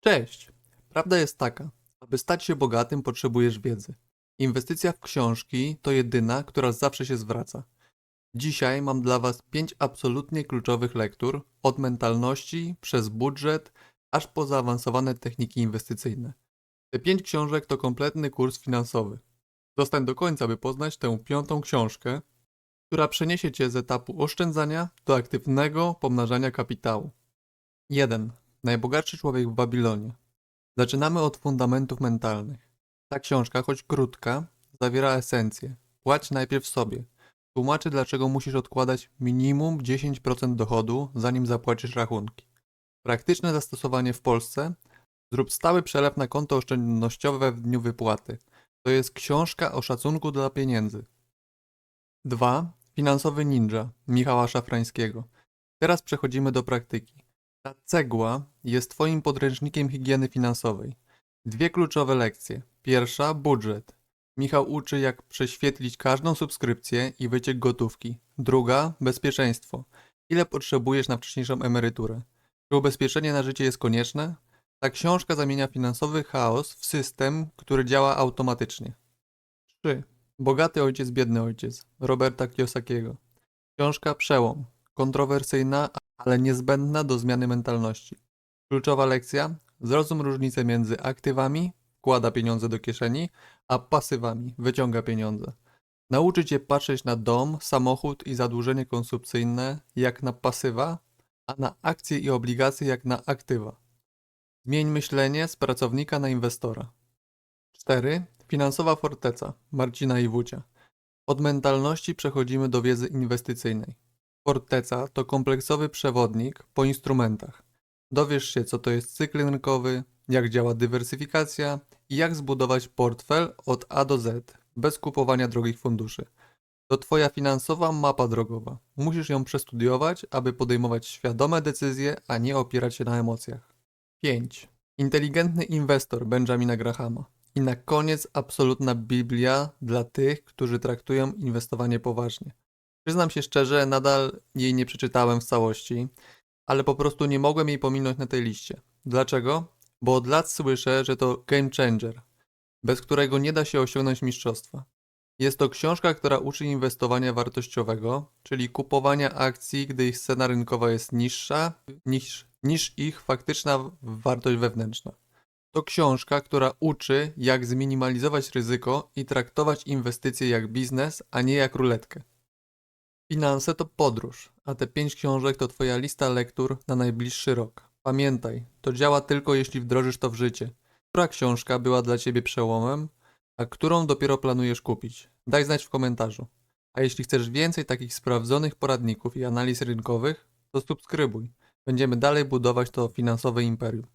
Cześć! Prawda jest taka, aby stać się bogatym potrzebujesz wiedzy. Inwestycja w książki to jedyna, która zawsze się zwraca. Dzisiaj mam dla Was pięć absolutnie kluczowych lektur, od mentalności, przez budżet, aż po zaawansowane techniki inwestycyjne. Te pięć książek to kompletny kurs finansowy. Zostań do końca, by poznać tę piątą książkę, która przeniesie Cię z etapu oszczędzania do aktywnego pomnażania kapitału. 1. Najbogatszy człowiek w Babilonie. Zaczynamy od fundamentów mentalnych. Ta książka, choć krótka, zawiera esencję. Płać najpierw sobie. Tłumaczy, dlaczego musisz odkładać minimum 10% dochodu, zanim zapłacisz rachunki. Praktyczne zastosowanie w Polsce. Zrób stały przelew na konto oszczędnościowe w dniu wypłaty. To jest książka o szacunku dla pieniędzy. 2. Finansowy ninja Michała Szafrańskiego. Teraz przechodzimy do praktyki. Ta cegła jest Twoim podręcznikiem higieny finansowej. Dwie kluczowe lekcje. Pierwsza budżet. Michał uczy, jak prześwietlić każdą subskrypcję i wyciek gotówki. Druga bezpieczeństwo. Ile potrzebujesz na wcześniejszą emeryturę? Czy ubezpieczenie na życie jest konieczne? Ta książka zamienia finansowy chaos w system, który działa automatycznie. 3. Bogaty ojciec, biedny ojciec. Roberta Kiyosakiego. Książka przełom. Kontrowersyjna, ale niezbędna do zmiany mentalności. Kluczowa lekcja: zrozum różnicę między aktywami, wkłada pieniądze do kieszeni, a pasywami, wyciąga pieniądze. Nauczy cię patrzeć na dom, samochód i zadłużenie konsumpcyjne jak na pasywa, a na akcje i obligacje jak na aktywa. Zmień myślenie z pracownika na inwestora. 4. Finansowa forteca Marcina Iwucia. Od mentalności przechodzimy do wiedzy inwestycyjnej. Forteca to kompleksowy przewodnik po instrumentach. Dowiesz się, co to jest cykl rynkowy, jak działa dywersyfikacja i jak zbudować portfel od A do Z, bez kupowania drogich funduszy. To Twoja finansowa mapa drogowa. Musisz ją przestudiować, aby podejmować świadome decyzje, a nie opierać się na emocjach. 5. Inteligentny inwestor Benjamina Grahama. I na koniec absolutna Biblia dla tych, którzy traktują inwestowanie poważnie. Przyznam się szczerze, nadal jej nie przeczytałem w całości, ale po prostu nie mogłem jej pominąć na tej liście. Dlaczego? Bo od lat słyszę, że to game changer, bez którego nie da się osiągnąć mistrzostwa. Jest to książka, która uczy inwestowania wartościowego, czyli kupowania akcji, gdy ich cena rynkowa jest niższa niż, niż ich faktyczna wartość wewnętrzna. To książka, która uczy, jak zminimalizować ryzyko i traktować inwestycje jak biznes, a nie jak ruletkę. Finanse to podróż, a te pięć książek to Twoja lista lektur na najbliższy rok. Pamiętaj, to działa tylko jeśli wdrożysz to w życie. Która książka była dla Ciebie przełomem, a którą dopiero planujesz kupić? Daj znać w komentarzu. A jeśli chcesz więcej takich sprawdzonych poradników i analiz rynkowych, to subskrybuj. Będziemy dalej budować to finansowe imperium.